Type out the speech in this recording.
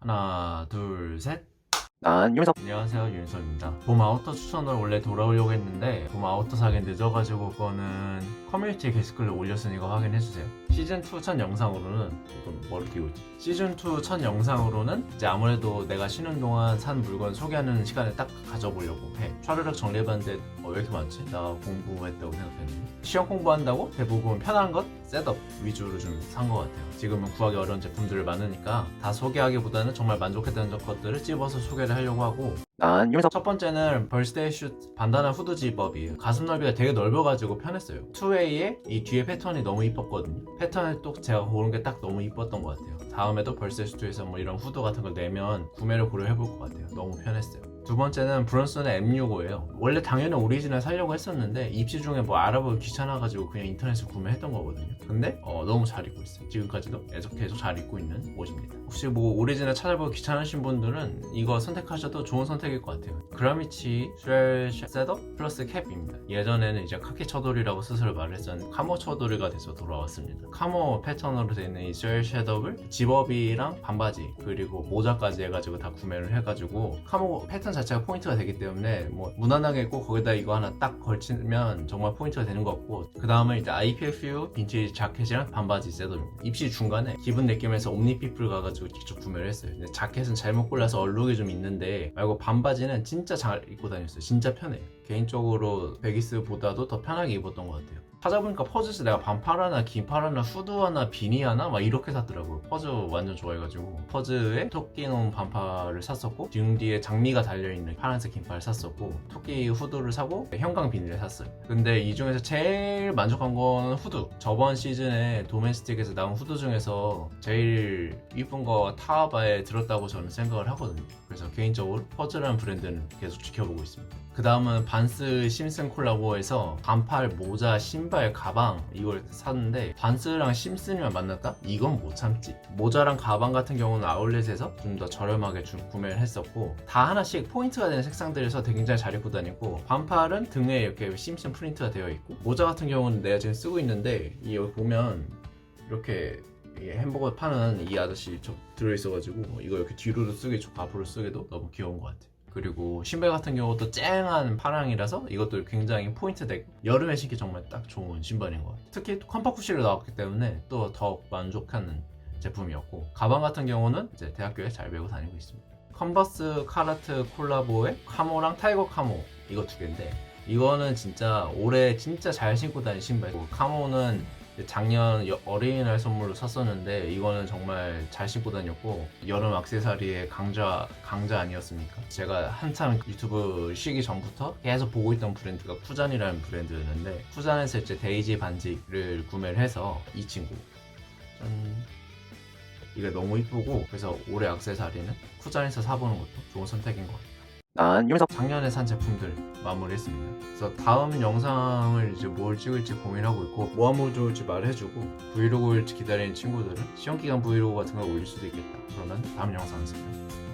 하나, 둘, 셋. 난 윤석 안녕하세요, 윤석입니다. 봄 아우터 추천을 원래 돌아오려고 했는데 봄 아우터 사기 늦어가지고 그거는 커뮤니티 게시글에 올렸으니 까 확인해주세요. 시즌 2 첫 영상으로는 이건 뭘 띄우지? 시즌 2 첫 영상으로는 이제 아무래도 내가 쉬는 동안 산 물건 소개하는 시간을 딱 가져보려고 해. 차르륵 정리해봤는데 어, 왜 이렇게 많지? 나 공부했다고 생각했는데 시험 공부한다고 대부분 편한 것, 셋업 위주로 좀 산 것 같아요. 지금은 구하기 어려운 제품들이 많으니까 다 소개하기보다는 정말 만족했던 것들을 찝어서 소개를 하려고 하고 난 윤석 첫 번째는 벌스데이 슛 반다나 후드 집업이에요. 가슴 넓이가 되게 넓어가지고 편했어요. 투웨이에 이 뒤에 패턴이 너무 이뻤거든요. 패턴을 또 제가 고른 게 딱 너무 이뻤던 것 같아요. 다음에도 벌스데이 슈트에서 뭐 이런 후드 같은 걸 내면 구매를 고려해볼 것 같아요. 너무 편했어요. 두 번째는 브론슨의 M65예요. 원래 당연히 오리지널 살려고 했었는데 입시 중에 뭐 알아보기 귀찮아가지고 그냥 인터넷에서 구매했던 거거든요. 근데 어, 너무 잘 입고 있어요. 지금까지도 계속 계속 잘 입고 있는 옷입니다. 혹시 뭐 오리지널 찾아보기 귀찮으신 분들은 이거 선택하셔도 좋은 선택일 것 같아요. 그라미치 쉘 셋업 플러스 캡입니다. 예전에는 이제 카키 처돌이라고 스스로 했었는데 카모 처돌이가 돼서 돌아왔습니다. 카모 패턴으로 되어 있는 이쉘 셋업을 집업이랑 반바지 그리고 모자까지 해가지고 다 구매를 해가지고 카모 패턴 자체가 포인트가 되기 때문에 뭐 무난하게 꼭 거기다 이거 하나 딱 걸치면 정말 포인트가 되는 것 같고 그 다음은 이제 IPFU 빈티지 자켓이랑 반바지 셋업입니다. 입시 중간에 기분 느낌에서 옴니피플 가가지고 직접 구매를 했어요. 근데 자켓은 잘못 골라서 얼룩이 좀 있는데 말고 반바지는 진짜 잘 입고 다녔어요. 진짜 편해요. 개인적으로 베기스보다도 더 편하게 입었던 것 같아요. 찾아보니까 퍼즈에서 내가 반팔 하나, 긴팔 하나, 후드 하나, 비니 하나 막 이렇게 샀더라고요. 퍼즈 완전 좋아해가지고 퍼즈에 토끼 놓은 반팔을 샀었고 등 뒤에 장미가 달려있는 파란색 긴팔을 샀었고 토끼 후드를 사고 형광 비니를 샀어요. 근데 이 중에서 제일 만족한 건 후드. 저번 시즌에 도메스틱에서 나온 후드 중에서 제일 이쁜 거 타바에 들었다고 저는 생각을 하거든요. 그래서 개인적으로 퍼즈라는 브랜드는 계속 지켜보고 있습니다. 그 다음은 반스 심슨 콜라보에서 반팔, 모자, 신 발, 가방 이걸 샀는데 반스랑 심슨이만 만났다? 이건 못 참지. 모자랑 가방 같은 경우는 아울렛에서 좀 더 저렴하게 좀 구매를 했었고 다 하나씩 포인트가 되는 색상들에서 되게 굉장히 잘 입고 다니고 반팔은 등에 이렇게 심슨 프린트가 되어 있고 모자 같은 경우는 내가 지금 쓰고 있는데 이 여기 보면 이렇게 이 햄버거 파는 이 아저씨 저 들어있어가지고 이거 이렇게 뒤로도 쓰기 좋고 앞으로 쓰기도 너무 귀여운 것 같아. 그리고 신발 같은 경우도 쨍한 파랑이라서 이것도 굉장히 포인트 되고 여름에 신기 정말 딱 좋은 신발인 것 같아요. 특히 컴파 쿠시로 나왔기 때문에 또더 만족하는 제품이었고 가방 같은 경우는 이제 대학교에 잘 메고 다니고 있습니다. 컨버스 카라트 콜라보의 카모랑 타이거 카모 이거 두 개인데 이거는 진짜 올해 진짜 잘 신고 다니는 신발이고 카모는 작년 여- 어린이날 선물로 샀었는데 이거는 정말 잘 신고 다녔고 여름 액세서리의 강자 강자 아니었습니까? 제가 한참 유튜브 쉬기 전부터 계속 보고 있던 브랜드가 쿠잔이라는 브랜드였는데 쿠잔에서 이제 데이지 반지를 구매를 해서 이 친구 짠 이게 너무 이쁘고 그래서 올해 액세서리는 쿠잔에서 사보는 것도 좋은 선택인 것 같아요. 난 윤석 작년에 산 제품들 마무리했습니다. 그래서 다음 영상을 이제 뭘 찍을지 고민하고 있고 뭐 하면 좋을지 말해주고 브이로그를 기다리는 친구들은 시험 기간 브이로그 같은 걸 올릴 수도 있겠다. 그러면 다음 영상에서 봐요.